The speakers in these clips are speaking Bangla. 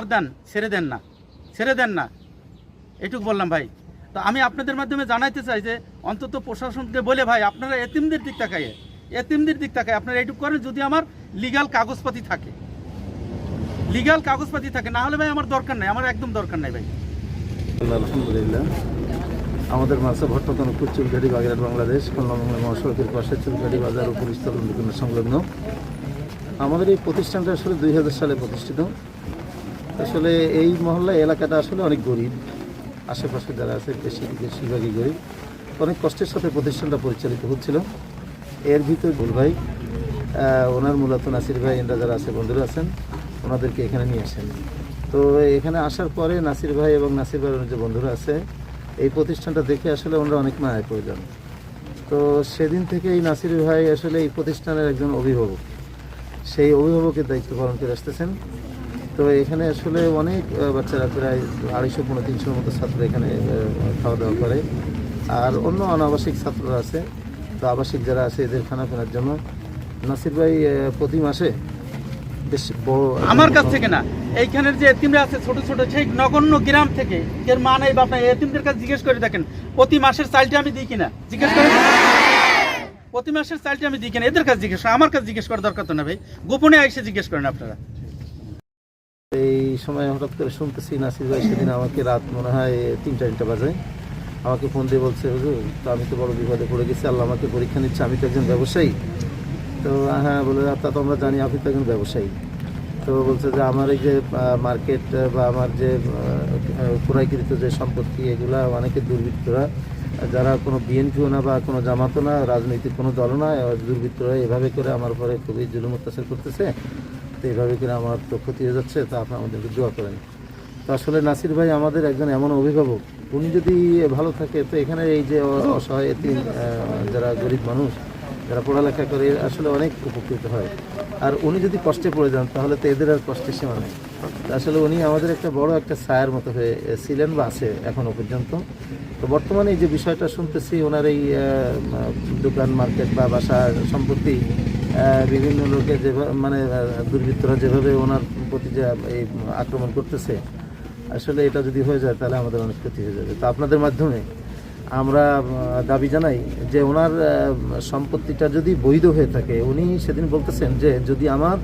ছাড় দেন, ছেড়ে দেন না, ছেড়ে দেন না। এটুকু বললাম ভাই। তো আমি আপনাদের মাধ্যমে জানাইতে চাই যে, অন্তত প্রশাসনকে বলে ভাই, আপনারা এতিমদের দিক তাকায় এতিমদের দিক তাকায় আপনারা এইটুকু করেন যদি আমার লিগাল কাগজপাতি থাকে। লিগাল কাগজপাতি থাকে, না হলে ভাই আমার দরকার নাই, আমার একদম দরকার নাই ভাই। আলহামদুলিল্লাহ। আমাদের মাসে ভট্টতনপুর চুলঘাটি বাগেরহাট বাংলাদেশ, কল্যাণময় মহাসড়কের পাশে চুলঘাটি বাজার ও পরিস্থলন বিপণন সংলগ্ন। আমাদের এই প্রতিষ্ঠানটা আসলে দুই হাজার সালে প্রতিষ্ঠিত। আসলে এই মহল্লা এলাকাটা আসলে অনেক গরিব। আশেপাশে যারা আছে, বেশি, বেশিরভাগই গরিব। অনেক কষ্টের সাথে প্রতিষ্ঠানটা পরিচালিত হচ্ছিল। এর ভিতর ভুল ভাই ওনার মূলত নাসির ভাই এনরা যারা আছে, বন্ধুরা আছেন, ওনাদেরকে এখানে নিয়ে আসেন। তো এখানে আসার পরে নাসির ভাই এবং নাসির ভাইয়ের যে বন্ধুরা আছে, এই প্রতিষ্ঠানটা দেখে আসলে ওনারা অনেক মায়ের প্রয়োজন তো সেদিন থেকে এই নাসির ভাই আসলে এই প্রতিষ্ঠানের একজন অভিভাবক। সেই অভিভাবকের দায়িত্ব পালন করে আসতেছেন। তো এখানে আসলে অনেক বাচ্চারা প্রায় আড়াইশো পনেরো তিনশোর মতো ছাত্র এখানে খাওয়া দাওয়া করে। আর অন্য অনাবাসিক ছাত্ররা আছে। তো আবাসিক যারা আছে এদের খানাপিনার জন্য। নাসির ভাই প্রতি মাসে বেশ বড় আমার কাছ থেকে না এইখানের যে এতিমরা আছে ছোট ছোট সেই নগণ্য গ্রাম থেকে এর মা নাই বাপ নাই এতিমদের কাছে জিজ্ঞেস করে দেখেন প্রতি মাসের চালটা আমি দিই কিনা? জিজ্ঞেস করে প্রতি মাসের চালটা আমি দিই কিনা? এদের কাছে জিজ্ঞেস আমার কাছে জিজ্ঞেস করার দরকার তো না ভাই। গোপনে এসে জিজ্ঞেস করেন আপনারা। এই সময় হঠাৎ করে শুনতেছি নাসির ভাই সেদিন আমাকে রাত মনে হয় তিনটা তিনটা বাজে। আমাকে ফোন দিয়ে বলছে, হুজুর, তো আমি তো বড় বিপদে পড়ে গেছি, আল্লাহ আমাকে পরীক্ষা নিচ্ছে, আমি তো একজন ব্যবসায়ী। তো হ্যাঁ বলে, তা তো আমরা জানি, আপনি তো একজন ব্যবসায়ী। তো বলছে যে, আমার এই যে মার্কেট বা আমার যে ক্রয়কৃত যে সম্পত্তি, এগুলা অনেকে দুর্বৃত্তরা, যারা কোনো বিএনপিও না বা কোনো জামাতও না, রাজনৈতিক কোনো দলও না, দুর্বৃত্তরা এভাবে করে আমার পরে খুবই জুলুম অত্যাচার করতেছে। তো এভাবে করে আমার তো ক্ষতি হয়ে যাচ্ছে তা আপনি আমাদেরকে দোয়া করেন। তো আসলে নাসির ভাই আমাদের একজন এমন অভিভাবক উনি যদি ভালো থাকে তো এখানে এই যে অসহায় আহ, যারা গরিব মানুষ যারা পড়ালেখা করে আসলে অনেক উপকৃত হয়। আর উনি যদি কষ্টে পড়ে যান তাহলে তো এদের আর কষ্টের সীমা নেই। আসলে উনি আমাদের একটা বড় একটা ছায়ার মতো হয়ে ছিলেন বা আছে এখনও পর্যন্ত। তো বর্তমানে এই যে বিষয়টা শুনতেছি ওনার এই দোকান মার্কেট বা বাসা সম্পত্তি বিভিন্ন লোকে যেভাবে মানে দুর্বৃত্তরা যেভাবে ওনার প্রতি যে এই আক্রমণ করতেছে আসলে এটা যদি হয়ে যায় তাহলে আমাদের অনেক ক্ষতি হয়ে যাবে। তো আপনাদের মাধ্যমে আমরা দাবি জানাই যে ওনার সম্পত্তিটা যদি বৈধ হয়ে থাকে উনি সেদিন বলতেছেন যে যদি আমার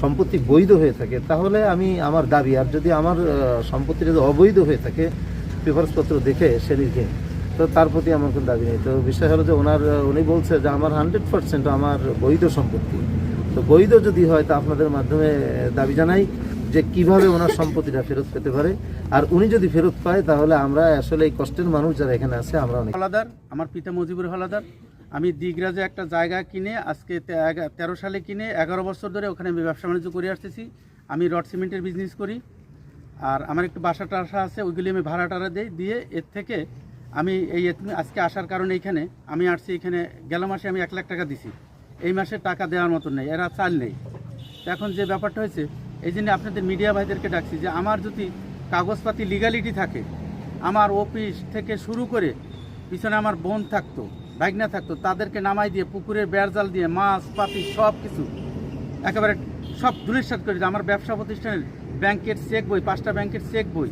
সম্পত্তি বৈধ হয়ে থাকে তাহলে আমি আমার দাবি আর যদি আমার আহ, সম্পত্তি যদি অবৈধ হয়ে থাকে পেপারসপত্র দেখে সে লিখে তো তার প্রতি আমার কোনো দাবি নেই। তো বিষয় হলো যে ওনার, উনি বলছে যে আমার হান্ড্রেড পার্সেন্ট আমার বৈধ সম্পত্তি। তো বৈধ যদি হয় তা আপনাদের মাধ্যমে দাবি জানাই যে কীভাবে ওনার সম্পত্তিটা ফেরত পেতে পারে। আর উনি যদি ফেরত পায় তাহলে আমরা আসলে এই কষ্টের মানুষ যারা এখানে আছে, আমরা অনেক হলাদার, আমার পিতা মজিবুর হলাদার, আমি দিগরাজে একটা জায়গা কিনে আজকে তেরো সালে কিনে এগারো বছর ধরে ওখানে আমি ব্যবসা বাণিজ্য করে আসতেছি। আমি রড সিমেন্টের বিজনেস করি। আর আমার একটু বাসা টাসা আছে, ওইগুলি আমি ভাড়া টাড়া দিই, দিয়ে এর থেকে আমি এই আজকে আসার কারণে এইখানে আমি আসছি, এখানে গেল মাসে আমি এক লাখ টাকা দিছি। এই মাসে টাকা দেওয়ার মতন নেই, এরা চাল নেই। এখন যে ব্যাপারটা হয়েছে, এই জন্য আপনাদের মিডিয়া ভাইদেরকে ডাকছি যে আমার যদি কাগজপাতি লিগালিটি থাকে, আমার অফিস থেকে শুরু করে পিছনে আমার বোন থাকতো ভাগনা থাকতো, তাদেরকে নামাই দিয়ে পুকুরের বেড় জাল দিয়ে মাছ, পাতি, সব কিছু একেবারে সব ধুলিসাত করে আমার ব্যবসা প্রতিষ্ঠানের ব্যাংকের চেক বই, পাঁচটা ব্যাংকের চেক বই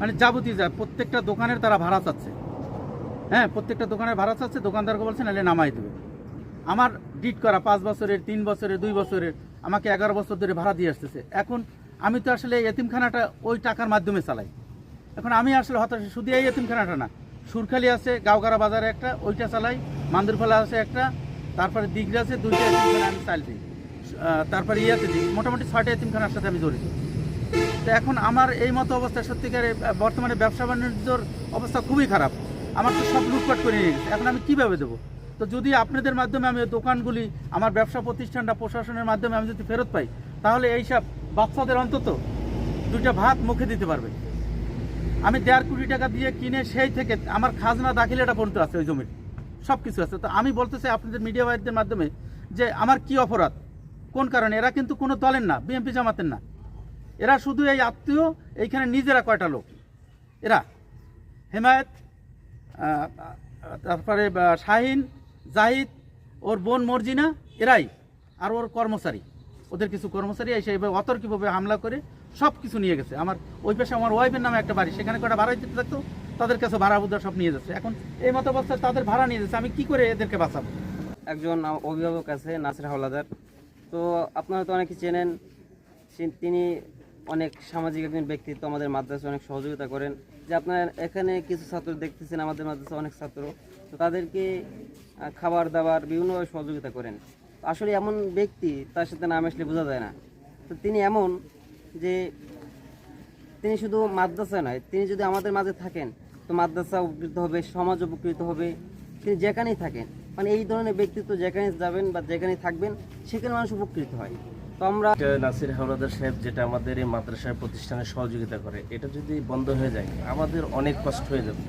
মানে যাবতীয় যায় প্রত্যেকটা দোকানের তারা ভাড়া চাচ্ছে। হ্যাঁ প্রত্যেকটা দোকানের ভাড়া চাচ্ছে দোকানদারকে বলছে নাহলে নামাই দেবে। আমার ডিট করা পাঁচ বছরের তিন বছরের দুই বছরের আমাকে এগারো বছর ধরে ভাড়া দিয়ে আসতেছে। এখন আমি তো আসলে এতিমখানাটা ওই টাকার মাধ্যমে চালাই। এখন আমি আসলে হতাশ শুধু এই এতিমখানাটা না সুরখালি আছে গাওগাড়া বাজারে একটা ওইটা চালাই মান্দুরফলা আছে একটা তারপরে দিগরা আছে দুইটা এতিমখানা আমি চাল দিই আহ, তারপরে ইয়াতে দিই। মোটামুটি ছয়টা এতিমখানার সাথে আমি জড়িত। তো এখন আমার এই মতো অবস্থা, সত্যিকারে বর্তমানে ব্যবসা বাণিজ্যর অবস্থা খুবই খারাপ। আমার তো সব লুটপাট করে নিয়ে এখন আমি কীভাবে দেবো? তো যদি আপনাদের মাধ্যমে আমি দোকানগুলি, আমার ব্যবসা প্রতিষ্ঠানটা, প্রশাসনের মাধ্যমে আমি যদি ফেরত পাই, তাহলে এইসব বাচ্চাদের অন্তত দুইটা ভাত মুখে দিতে পারবে। আমি দেড় কোটি টাকা দিয়ে কিনে সেই থেকে আমার খাজনা দাখিলাটা পর্যন্ত আছে ওই জমির। সব কিছু আছে। তো আমি বলতে চাই আপনাদের মিডিয়া ভাইদের মাধ্যমে যে আমার কি অপরাধ? কোন কারণে? এরা কিন্তু কোনো দলের না, বিএনপি জামাতের না। এরা শুধু এই আত্মীয়, এইখানে নিজেরা কয়টা লোক? এরা হেমায়ত তারপরে শাহিন, জাহিদ, ওর বোন মর্জিনা, এরাই। আর ওর কর্মচারী। ওদের কিছু কর্মচারী এসে এভাবে অতর্কিভাবে হামলা করে সব কিছু নিয়ে গেছে। আমার, ওই পাশে আমার ওয়াইফের নামে একটা বাড়ি, সেখানে কটা ভাড়া দিতে থাকতো? তাদের কাছে ভাড়া বুদ্ধা সব নিয়ে যাচ্ছে। এখন এই মতো অবস্থায় তাদের ভাড়া নিয়ে যাচ্ছে। আমি কি করে এদেরকে বাঁচাবো? একজন অভিভাবক আছে, নাসির হাওলাদার। তো আপনারা তো অনেকে চেনেন তিনি অনেক সামাজিক একজন ব্যক্তিত্ব আমাদের মাদ্রাসায় অনেক সহযোগিতা করেন। যে আপনার এখানে কিছু ছাত্র দেখতেছেন, আমাদের মাদ্রাসা অনেক ছাত্র, তো তাদেরকে খাবার দাবার বিভিন্নভাবে সহযোগিতা করেন। আসলে এমন ব্যক্তি তার সাথে নাম আসলে বোঝা যায় না। তো তিনি এমন যে তিনি শুধু মাদ্রাসা নয়, তিনি যদি আমাদের মাঝে থাকেন, তো মাদ্রাসা উপকৃত হবে, সমাজ উপকৃত হবে, তিনি যেখানেই থাকেন। মানে এই ধরনের ব্যক্তিত্ব যেখানে যাবেন বা যেখানে থাকবেন, সেখানে মানুষ উপকৃত হয়। তো আমরা নাসির হাওলাদার সাহেব যেটা আমাদের এই মাদ্রাসার প্রতিষ্ঠানে সহযোগিতা করে, এটা যদি বন্ধ হয়ে যায়, আমাদের অনেক কষ্ট হয়ে যাবে।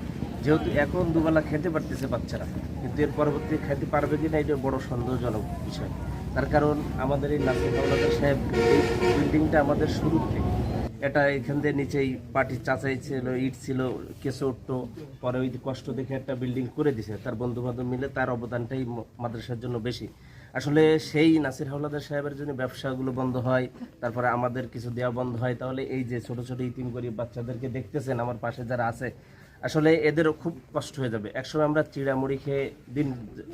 যেহেতু এখন দুবেলা খেতে পারতেছে বাচ্চারা, কিন্তু এর পরবর্তী খেতে পারবে কিনা এটা বড় সন্দেহজনক বিষয়। তার কারণ আমাদের এই নাসির হাওলাদার সাহেব এই বিল্ডিংটা আমাদের শুরু থেকে। এটা এখান দিয়ে নিচেই পাটি চাচাই ছিল, ইট ছিল কেসে উঠতো, পরে ওই কষ্ট দেখে একটা বিল্ডিং করে দিছে। তার বন্ধু বান্ধব মিলে তার অবদানটাই মাদ্রাসার জন্য বেশি। আসলে সেই নাসির হাওলাদার সাহেবের জন্য ব্যবসাগুলো বন্ধ হয়, তারপরে আমাদের কিছু দেওয়া বন্ধ হয়। তাহলে এই যে ছোট ছোট ইতিম গরিব বাচ্চাদেরকে দেখতেছেন, আমার পাশে যারা আছে, আসলে এদেরও খুব কষ্ট হয়ে যাবে। একসময় আমরা চিড়ামুড়ি খেয়ে দিন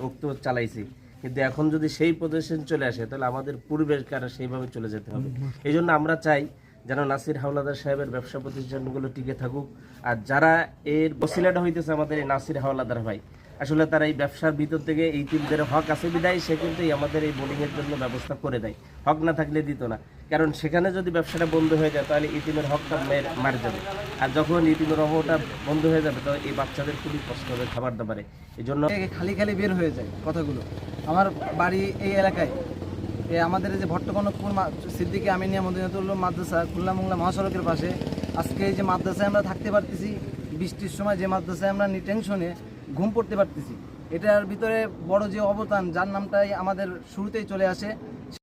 উক্ত চালাইছি। কিন্তু এখন যদি সেই পজিশন চলে আসে, তাহলে আমাদের পূর্বের কারা সেইভাবে চলে যেতে হবে। এই জন্য আমরা চাই যেন নাসির হাওলাদার সাহেবের ব্যবসা প্রতিষ্ঠানগুলো টিকে থাকুক। আর যারা এর বসিলাটা হইতেছে আমাদের এই নাসির হাওলাদার ভাই আসলে তারা এই ব্যবসার ভিতর থেকে এই টিমদের হক আছে বিদায়, সে কিন্তু আমাদের এই বোর্ডিংয়ের জন্য ব্যবস্থা করে দেয়। হক না থাকলে দিত না। কারণ সেখানে যদি ব্যবসাটা বন্ধ হয়ে যায়, তাহলে ইতিমের হকটা মেরে যাবে। আর যখন ইতিমের অভাবটা বন্ধ হয়ে যাবে, তখন এই বাচ্চাদের খুবই কষ্ট হবে খাবার দাবারে। এই জন্য খালি খালি বের হয়ে যায় কথাগুলো। আমার বাড়ি এই এলাকায় আমাদের যে ভট্টকনকপুর সিদ্দিকে আমিনিয়া মদিনাতুল্লাহ মাদ্রাসা খুলনা মোংলা মহাসড়কের পাশে। আজকে এই যে মাদ্রাসায় আমরা থাকতে পারতেছি, বৃষ্টির সময় যে মাদ্রাসায় আমরা নিটেনশনে ঘুম পড়তে পারতেছি। এটার ভিতরে বড় যে অবদান যার নামটাই আমাদের শুরুতেই চলে আসে